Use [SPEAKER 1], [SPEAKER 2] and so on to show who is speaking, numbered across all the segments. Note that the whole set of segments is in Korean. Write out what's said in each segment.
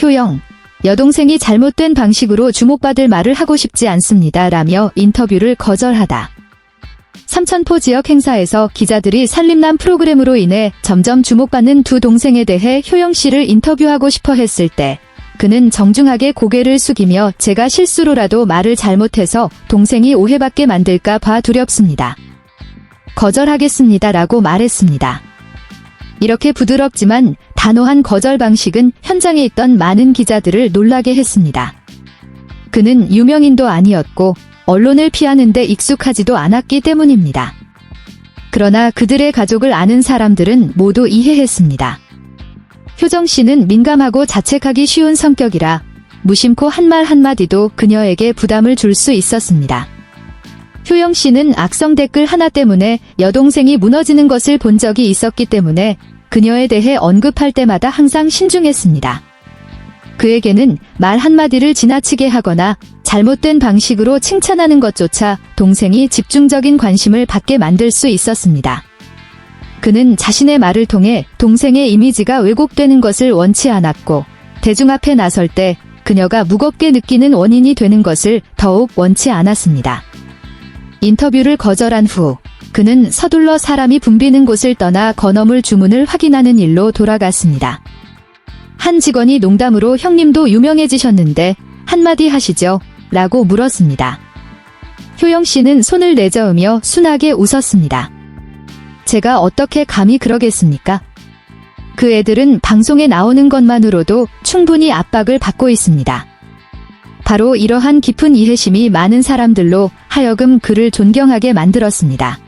[SPEAKER 1] 효영, 여동생이 잘못된 방식으로 주목받을 말을 하고 싶지 않습니다. 라며 인터뷰를 거절하다. 삼천포 지역 행사에서 기자들이 살림남 프로그램으로 인해 점점 주목받는 두 동생에 대해 효영 씨를 인터뷰하고 싶어 했을 때 그는 정중하게 고개를 숙이며 제가 실수로라도 말을 잘못해서 동생이 오해받게 만들까 봐 두렵습니다. 거절하겠습니다. 라고 말했습니다. 이렇게 부드럽지만 단호한 거절 방식은 현장에 있던 많은 기자들을 놀라게 했습니다. 그는 유명인도 아니었고 언론을 피하는데 익숙하지도 않았기 때문입니다. 그러나 그들의 가족을 아는 사람들은 모두 이해했습니다. 효정 씨는 민감하고 자책하기 쉬운 성격이라 무심코 한 말 한마디도 그녀에게 부담을 줄 수 있었습니다. 효영 씨는 악성 댓글 하나 때문에 여동생이 무너지는 것을 본 적이 있었기 때문에 그녀에 대해 언급할 때마다 항상 신중했습니다. 그에게는 말 한마디를 지나치게 하거나 잘못된 방식으로 칭찬하는 것조차 동생이 집중적인 관심을 받게 만들 수 있었습니다. 그는 자신의 말을 통해 동생의 이미지가 왜곡되는 것을 원치 않았고 대중 앞에 나설 때 그녀가 무겁게 느끼는 원인이 되는 것을 더욱 원치 않았습니다. 인터뷰를 거절한 후 그는 서둘러 사람이 붐비는 곳을 떠나 건어물 주문을 확인하는 일로 돌아갔습니다. 한 직원이 농담으로 형님도 유명해지셨는데 한마디 하시죠? 라고 물었습니다. 효영 씨는 손을 내저으며 순하게 웃었습니다. 제가 어떻게 감히 그러겠습니까? 그 애들은 방송에 나오는 것만으로도 충분히 압박을 받고 있습니다. 바로 이러한 깊은 이해심이 많은 사람들로 하여금 그를 존경하게 만들었습니다.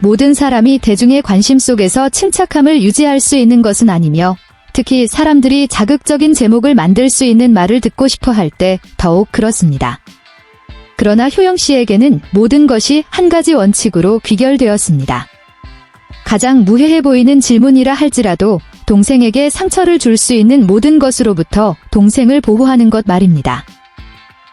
[SPEAKER 1] 모든 사람이 대중의 관심 속에서 침착함을 유지할 수 있는 것은 아니며 특히 사람들이 자극적인 제목을 만들 수 있는 말을 듣고 싶어 할 때 더욱 그렇습니다. 그러나 효영 씨에게는 모든 것이 한 가지 원칙으로 귀결되었습니다. 가장 무해해 보이는 질문이라 할지라도 동생에게 상처를 줄 수 있는 모든 것으로부터 동생을 보호하는 것 말입니다.